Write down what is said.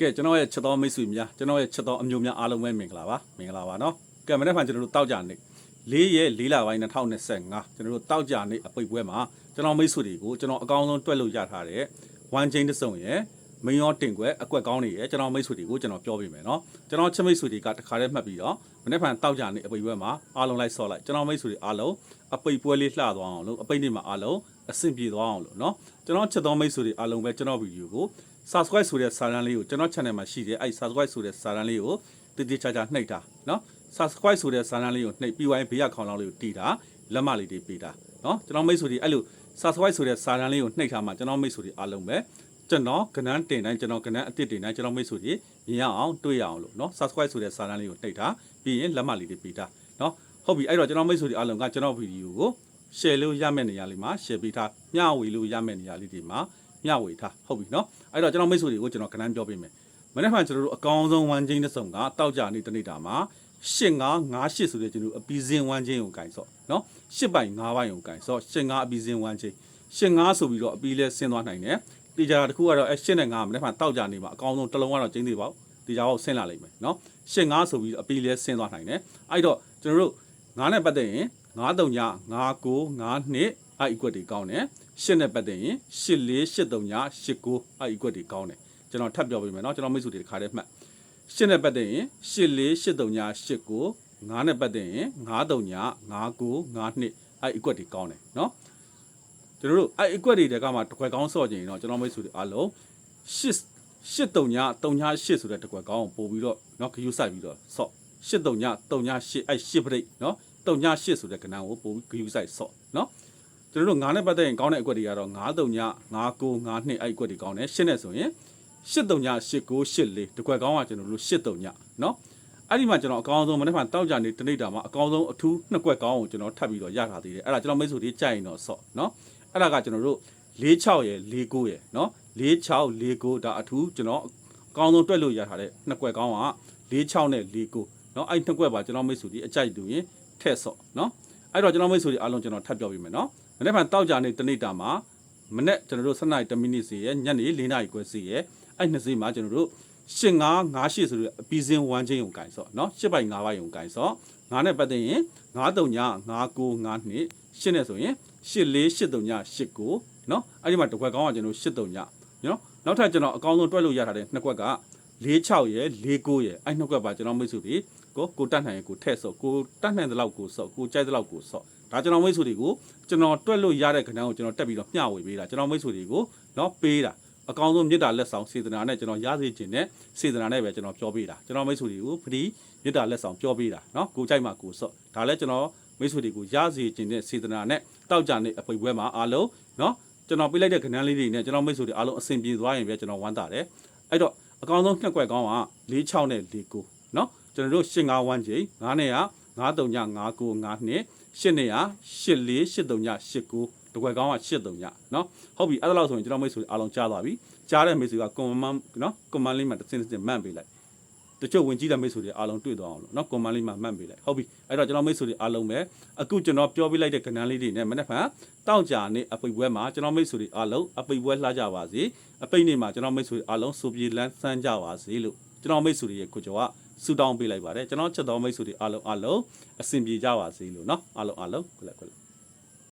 ကဲကျွန်တော်ရဲ့ချက်တော်မိတ်ဆွေများကျွန်တော်ရဲ့ချက်တော်အမျိုးများအားလုံးပဲမင်္ဂလာပါမင်္ဂလာပါနော်ကဲမနေ့ကကျွန်တော်တို့တောက်ကြနေ၄ရက်၄လပိုင်း2025ကျွန်တော်တို့တောက်ကြနေအပိတ်ပွဲမှာကျွန်တော်မိတ်ဆွေတွေကိုကျွန်တော်အကောင်းဆုံးတွက်လို့ရထားတဲ့ဝမ်ချင်းတစ်စုံရဲ့မင်းရောတင်ကွယ်အကွက်ကောင်းနေရဲ့ကျွန်တော်မိတ်ဆွေတွေကိုကျွန်တော်ပြောပြမယ်နော်ကျွန်တော်ချက်မိတ်ဆွေတွေကတခါတည်းမှတ်ပြီးတော့မနေ့ကတောက်ကြနေအပိတ်ပွဲမှာအားလုံးလိုက်ဆော့လိုက်ကျွန်တော်မိတ်ဆွေတွေအားလုံးအပိတ်ပွဲလေးလှသွားအောင်လို့အပိတ်နေ့မှာအားလုံးအဆင်ပြေသွားအောင်လို့နော်ကျွန်တော်ချက်တော်မိတ်ဆွေတွေအားလုံးပဲကျွန်တော်ဗီဒီယိုကို subscribe ဆိုတဲ့စာတန်းလေးကိုကျွန်တော် channel မှာရှိတယ်အဲ့ subscribe ဆိုတဲ့စာတန်းလေးကိုတည်တည်ချာချာနှိပ်တာနော် subscribe ဆိုတဲ့စာတန်းလေးကိုနှိပ်ပြီးဝိုင်းဘေးရခေါင်းလောင်းလေးကိုတီးတာလက်မလေးတွေပေးတာနော်ကျွန်တော်မိတ်ဆွေတွေအဲ့လို subscribe ဆိုတဲ့စာတန်းလေးကိုနှိပ်ထားမှာကျွန်တော်မိတ်ဆွေတွေအားလုံးပဲကျွန်တော်ကဏ္ဍတင်တိုင်းကျွန်တော်ကဏ္ဍအစ်စ်တင်တိုင်းကျွန်တော်မိတ်ဆွေတွေမြင်ရအောင်တွေ့ရအောင်လို့နော် subscribe ဆိုတဲ့စာတန်းလေးကိုနှိပ်ထားပြီးရင်လက်မလေးတွေပေးတာနော်ဟုတ်ပြီအဲ့တော့ကျွန်တော်မိတ်ဆွေတွေအားလုံးကကျွန်တော်ဗီဒီယိုကို share လို့ရမယ့်နေရာလေးမှာ share ပေးထားမျှဝေလို့ရမယ့်နေရာလေးဒီမှာ မျှဝေထားဟုတ်ပြီနော်အဲ့တော့ကျွန်တော်မိတ်ဆွေတွေကိုကျွန်တော်ခဏပြောပေးမယ်မနေ့ကကျွန်တော်တို့အကောင်းဆုံးဝမ်ချင်းတစ်စုံကတောက်ကြနေတနေ့တာမှာ8558ဆိုတဲ့ကျွန်တော်အပီဇင်ဝမ်ချင်းကိုကင်ဆော့နော်8ပိုင်9ပိုင်ကိုကင်ဆော့85အပီဇင်ဝမ်ချင်း85ဆိုပြီးတော့အပီလဲဆင်းသွားနိုင်တယ်တေချာတာတစ်ခုကတော့အဲ8နဲ့9မနေ့ကတောက်ကြနေမှာအကောင်းဆုံးတစ်လုံးကတော့ကျင်းသေးပါဘူးတေချာတော့ဆင်းလာလိမ့်မယ်နော်85ဆိုပြီးအပီလဲဆင်းသွားနိုင်တယ်အဲ့တော့ကျွန်တော်တို့9နဲ့ပတ်သက်ရင်9 3 9 9 9 2 I equal တွေကောင်းတယ်ရှစ်နဲ့ပတ်သက်ရင်84 83ညာ89 I equal တွေကောင်းတယ်ကျွန်တော်ထပ်ပြောပေးမယ်เนาะကျွန်တော်မိတ်ဆွေတွေတစ်ခါတည်းမှတ်ရှစ်နဲ့ပတ်သက်ရင်84 83ညာ89 9နဲ့ပတ်သက်ရင်93ညာ59 92 I equal တွေကောင်းတယ်เนาะကျွန်တော်တို့ I equal တွေတကမှတခွက်ကောင်းဆော့ကြရင်တော့ကျွန်တော်မိတ်ဆွေတွေအားလုံး8 83ညာ38ဆိုတဲ့တကွက်ကောင်းပို့ပြီးတော့เนาะခရူးဆိုင်ပြီးတော့ဆော့83ည38အဲ့8ပြိတ်เนาะ38ဆိုတဲ့ကဏ္ဍကိုပို့ပြီးဂယူဆိုင်ဆော့เนาะ ကျွန်တော်တို့9နဲ့ပတ်သက်ရင်ကောင်းတဲ့အကွက်တွေကတော့9 3ည9 9 9နှစ်အဲ့အကွက်တွေကောင်းတယ်10နဲ့ဆိုရင်8 3ည8 9 8 4တကွက်ကောင်းကကျွန်တော်တို့8 3ညเนาะအဲ့ဒီမှာကျွန်တော်အကောင်းဆုံးမနေ့ကတောက်ကြနေတနေ့တာမှာအကောင်းဆုံးအထူးနှစ်ကွက်ကောင်းကိုကျွန်တော်ထပ်ပြီးတော့ရထားသေးတယ်အဲ့ဒါကျွန်တော်မိတ်ဆွေတွေကြိုက်ရင်တော့ဆော့เนาะအဲ့ဒါကကျွန်တော်တို့46ရယ်49ရယ်เนาะ46 49ဒါအထူးကျွန်တော်အကောင်းဆုံးတွက်လို့ရထားတဲ့နှစ်ကွက်ကောင်းက46နဲ့49เนาะအဲ့နှစ်ကွက်ပါကျွန်တော်မိတ်ဆွေတွေအကြိုက်တူရင်ထည့်ဆော့เนาะအဲ့တော့ကျွန်တော်မိတ်ဆွေတွေအားလုံးကျွန်တော်ထပ်ပြောပြမယ်เนาะ မနေ့ကတောက်ကြနေတနေ့တာမှာမနေ့ကျွန်တော်တို့7နာရီ10မိနစ်စီရညနေ4နာရီခွဲစီရအဲ့နှစ်စီမှာကျွန်တော်တို့8558ဆိုတဲ့အပီစင်1ချင်းကိုကင်ဆော့နော်8ပိုင်5ပိုင်ကိုကင်ဆော့ငါနဲ့ပတ်သက်ရင်935992 8နဲ့ဆိုရင်848389နော်အဲ့ဒီမှာတစ်ခွက်ကောင်းကကျွန်တော်တို့839နော်နောက်ထပ်ကျွန်တော်အကောင်းဆုံးတွက်လို့ရထားတဲ့နှစ်ခွက်က46ရယ်49ရယ်အဲ့နှစ်ခွက်ပါကျွန်တော်မိတ်ဆွေတွေကိုကိုတတ်နိုင်ရင်ကိုထည့်ဆော့ကိုတတ်နိုင်တဲ့လောက်ကိုဆော့ကိုကြိုက်တဲ့လောက်ကိုဆော့ ဒါကျွန်တော်မိတ်ဆွေတွေကိုကျွန်တော်တွက်လို့ရတဲ့ကဏ္ဍကိုကျွန်တော်တက်ပြီးတော့မျှဝေပေးတာကျွန်တော်မိတ်ဆွေတွေကိုနော်ပေးတာအကောင်းဆုံးမေတ္တာလက်ဆောင်စေတနာနဲ့ကျွန်တော်ရစေခြင်းနဲ့စေတနာနဲ့ပဲကျွန်တော်ပြောပေးတာကျွန်တော်မိတ်ဆွေတွေကိုဖဒီမေတ္တာလက်ဆောင်ပြောပေးတာနော်ကိုကြိုက်မှာကိုဆော့ဒါလည်းကျွန်တော်မိတ်ဆွေတွေကိုရစေခြင်းနဲ့စေတနာနဲ့တောက်ကြနေအပိပွဲမှာအားလုံးနော်ကျွန်တော်ပြလိုက်တဲ့ကဏ္ဍလေးတွေနဲ့ကျွန်တော်မိတ်ဆွေတွေအားလုံးအဆင်ပြေသွားရင်ပဲကျွန်တော်ဝမ်းသာတယ်အဲ့တော့အကောင်းဆုံးနှစ်ကွက်ကောင်းက46နဲ့49နော်ကျွန်တော်တို့8 9ဝမ်းချိန်9နဲ့က9 3 9 9 9 9 8284383989တကွယ်ကောင်းက83ညเนาะဟုတ်ပြီအဲ့ဒါလောက်ဆိုရင်ကျွန်တော်မိတ်ဆွေအားလုံးကြားသွားပြီကြားတဲ့မိတ်ဆွေက command เนาะ command link မှာတစ်စင်းတစ်စင်းမှတ်ပေးလိုက်တချို့ဝင်ကြည့်တဲ့မိတ်ဆွေတွေအားလုံးတွေ့သွားအောင်လို့เนาะ command link မှာမှတ်ပေးလိုက်ဟုတ်ပြီအဲ့တော့ကျွန်တော်မိတ်ဆွေတွေအားလုံးပဲအခုကျွန်တော်ပြောပြလိုက်တဲ့ကဏ္ဍလေးတွေနဲ့မနေ့ကတောင့်ကြနေအပိတ်ပွဲမှာကျွန်တော်မိတ်ဆွေတွေအားလုံးအပိတ်ပွဲလှကြပါစေအပိတ်နေ့မှာကျွန်တော်မိတ်ဆွေတွေအားလုံးစုပြေလန်းဆန်းကြပါစေလို့ကျွန်တော်မိတ်ဆွေတွေရဲ့ကိုကျော်က ဆူတောင်းပေးလိုက်ပါတယ်ကျွန်တော်ချက်တော်မိတ်ဆွေတွေအားလုံးအားလုံးအဆင်ပြေကြပါစေလို့เนาะအားလုံးအားလုံးခလက်ခလက်